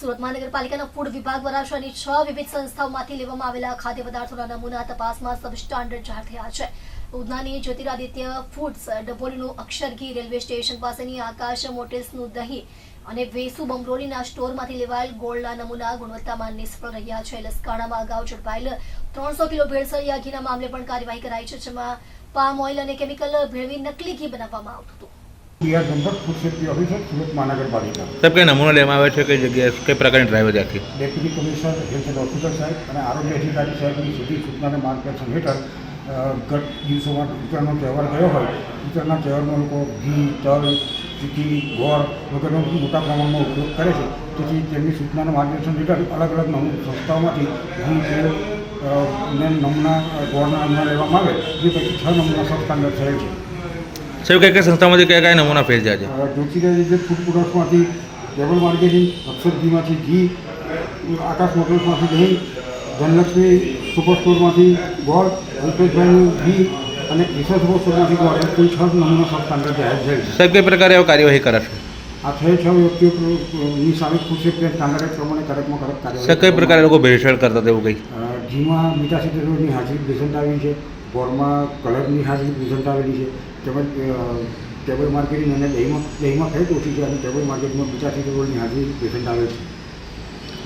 સુરત મહાનગરપાલિકાના ફૂડ વિભાગ દ્વારા શહેરની છ વિવિધ સંસ્થાઓમાંથી લેવામાં આવેલા ખાદ્ય પદાર્થોના નમૂના તપાસમાં સબસ્ટાન્ડર્ડ જાહેર થયા છે. ઉધનાની જ્યોતિરાદિત્ય ફૂડ્સ, ડભોલીનું અક્ષરગી રેલવે સ્ટેશન પાસેની આકાશ મોટેલ્સનું દહીં અને વેસુ બમરોલીના સ્ટોરમાંથી લેવાયેલ ગોળના નમૂના ગુણવત્તામાં નિષ્ફળ રહ્યા છે. લસકાણામાં અગાઉ ઝડપાયેલ ત્રણસો કિલો ભેળસળિયા ઘીના મામલે પણ કાર્યવાહી કરાઈ છે, જેમાં પામ ઓઇલ અને કેમિકલ ભેળવી નકલી ઘી બનાવવામાં આવતું હતું. સાહેબ કઈ નમૂનો લેવામાં આવે છે? કઈ જગ્યાએ કઈ પ્રકારની ડ્રાઈવર આખી? ડેપ્યુટી કમિશનર હેલ્થ એન્ડ સાહેબ અને આરોગ્ય અધિકારી સાહેબની સીધી સૂચનાને માર્ગદર્શન હેઠળ ગત દિવસોમાં ઉત્તરાયણનો તહેવાર ગયો હોય ઉત્તરાયણના તહેવારમાં લોકો ઘી તલ ચીકી ગોળ વગેરેનો મોટા પ્રમાણમાં ઉપયોગ કરે છે. તેથી તેમની સૂચનાના માર્ગદર્શન હેઠળ અલગ અલગ સંસ્થાઓમાંથી ઘી તેલ ને નમૂના ગોળના નમૂના લેવામાં આવે જે પૈકી છ નમૂના સબ સ્ટાન્ડર્ડ થયેલ છે. સાહેબ કઈ કઈ સંસ્થામાંથી કયા કયા નમૂના ફેરજ્યા છે. જ્યોતિરાજ રીતે ફૂડ પ્રોડક્ટ્સમાંથી ટેબલ માર્કેટિંગ અક્ષર ઘીમાંથી ઘી આકાશ મોટર્સમાંથી દહીં ધનલક્ષ્મી સુપર સ્ટોરમાંથી ગોળ અલ્પેશભાઈનું ઘી અને ઈશ્વર સુપર સ્ટોરમાંથી ગોળ. એમ કુલ છ નમૂના સંસ્થાને જાહેર છે. સાહેબ કઈ પ્રકારે એવો કાર્યવાહી કરે છે? આ છ છ વ્યક્તિઓની સામે ફૂડ કે સ્ટાન્ડર્ડ પ્રમાણે કડકમાં કડક કાર્યવાહી કઈ પ્રકારે લોકો ભેળસેળ કરતા તેવું કંઈ? ઘીમાં મીઠા સિદ્ધરોની હાજરી બેસન્ટ આવી છે. ગોળમાં કલરની હાજરી પ્રેઝન્ટ આવેલી છે. તેમજ ટેબલ માર્કેટિંગ અને દહીંમાં દહીંમાં ફેટ ઓછી છે અને ટેબલ માર્કેટમાં પચાસી કરોડની હાજરી પ્રેઝન્ટ આવે છે.